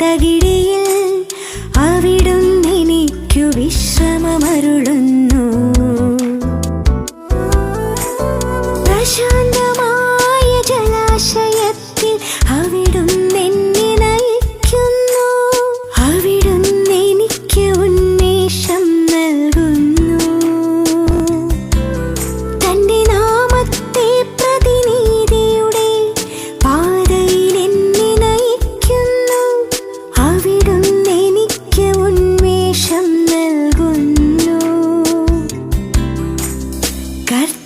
தகிழி Podcast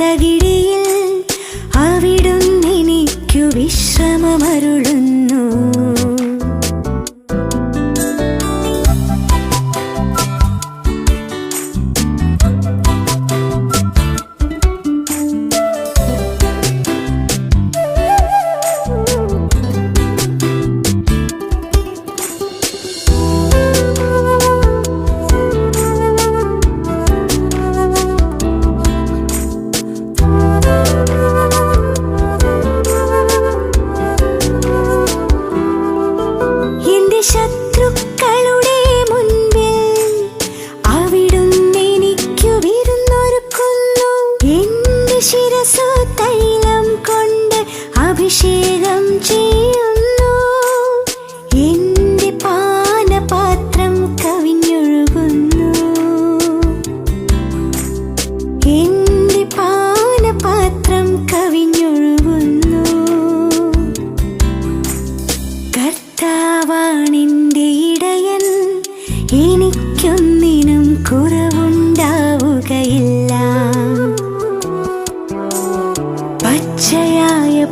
തകിഴിയിൽ എനിക്കു വിശ്രമമരുളുന്നു. 是感激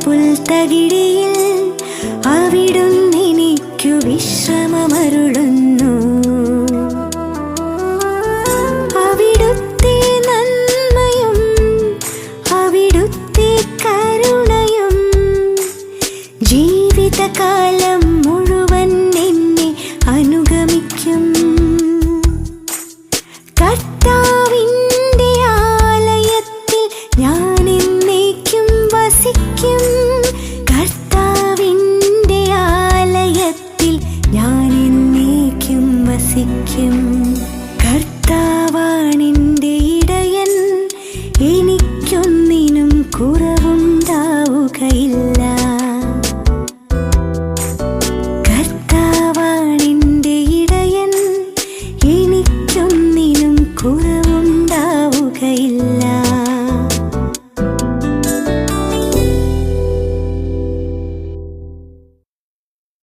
പുൽത്തകിടിയിൽ അവിടുന്നെനിക്കു വിശ്രമമരുളുന്നു. അവിടുത്തെ നന്മയും ജീവിതകാലം bailar.